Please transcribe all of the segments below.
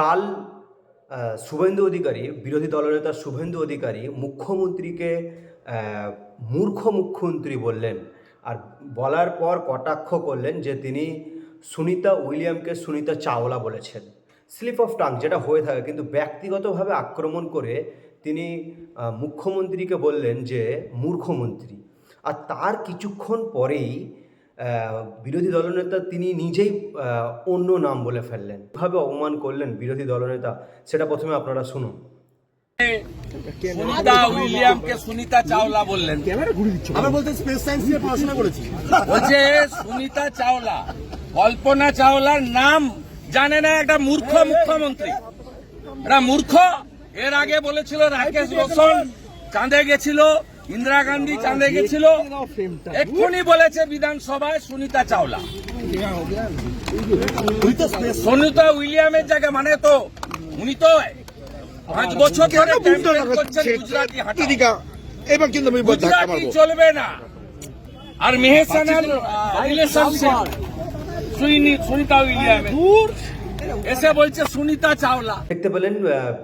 কাল শুভেন্দু অধিকারী, বিরোধী দলনেতা শুভেন্দু অধিকারী মুখ্যমন্ত্রীকে মূর্খ মুখ্যমন্ত্রী বললেন। আর বলার পর কটাক্ষ করলেন যে তিনি সুনিতা উইলিয়ামকে সুনিতা চাওলা বলেছেন। স্লিপ অফ টাং যেটা হয়ে থাকে, কিন্তু ব্যক্তিগতভাবে আক্রমণ করে তিনি মুখ্যমন্ত্রীকে বললেন যে মূর্খমন্ত্রী আর তার কিছুক্ষণ পরেই বিরোধী দলনেতা তিনি নিজেই আহ, অন্য নাম বলে ফেললেন। কীভাবে অপমান করলেন বিরোধী দলনেতা সেটা প্রথমে আপনারা শুনুন। সুনিতা উইলিয়ামকে সুনিতা চাওলা বললেন। আমরা বলতে স্পেস সায়েন্স নিয়ে পড়াশোনা করেছি। বলছে সুনিতা চাওলা কল্পনা চাওলার নাম জানে না একটা মূর্খ মুখ্যমন্ত্রী। এটা মূর্খ এর আগে বলেছিল রাকেশ রোশন চাঁদে গেছিল ইন্দিরা গান্ধী চাঁদে গেছিল। এক্ষুনি বলেছে বিধানসভায় সুনিতা চাওলা। সুনিতা উইলিয়ামের জায়গায় মানে তো উনি তো পাঁচ বছর ধরে করছেন গুজরাটি চলবে না। আর মেহেসানার রিলেশনশিপ সুনিতা উইলিয়াম এসে বলছে সুনিতা চাওলা। দেখতে পেলেন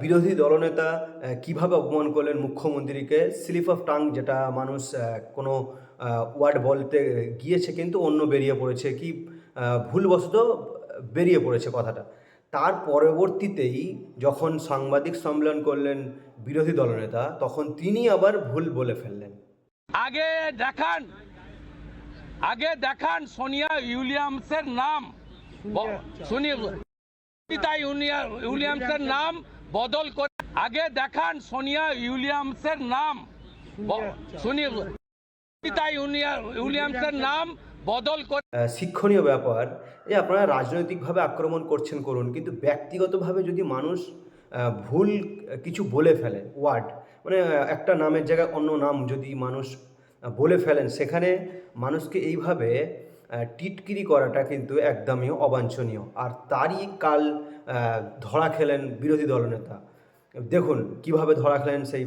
বিরোধী দলনেতা কীভাবে অপমান করলেন মুখ্যমন্ত্রীকে। স্লিপ অফ টাং যেটা মানুষ কোনো ওয়ার্ড বলতে গিয়েছে কিন্তু অন্য বেরিয়ে পড়েছে। কি ভুলবশত বেরিয়ে পড়েছে কথাটা। তার পরবর্তীতেই যখন সাংবাদিক সম্মেলন করলেন বিরোধী দলনেতা তখন তিনি আবার ভুল বলে ফেললেন। আগে দেখান আগে দেখান সোনিয়া উইলিয়ামসের নাম। ব- উইলিয়ামসের নাম বদল করে আগে দেখান সোনিয়া উইলিয়ামসের নাম। ইউনিয়া- উইলিয়ামসের নাম বদল করে শিক্ষণীয় ব্যাপার যে আপনারা রাজনৈতিকভাবে আক্রমণ করছেন, করুন, কিন্তু ব্যক্তিগতভাবে যদি মানুষ ভুল কিছু বলে ফেলে ওয়ার্ড মানে একটা নামের জায়গায় অন্য নাম যদি মানুষ বলে ফেলেন, সেখানে মানুষকে এইভাবে টিটকিরি করাটা কিন্তু একদমই অবাঞ্ছনীয়। আর তারই কাল ধরা খেলেন বিরোধী দলনেতা দেখুন কীভাবে ধরা খেলেন সেই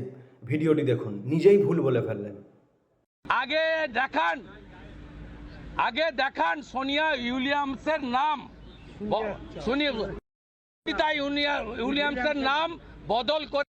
ভিডিওটি দেখুন। নিজেই ভুল বলে ফেললেন। আগে দেখান আগে দেখান সোনিয়া উইলিয়ামসের নাম। সোনিয়া। উইলিয়ামসের নাম বদল করে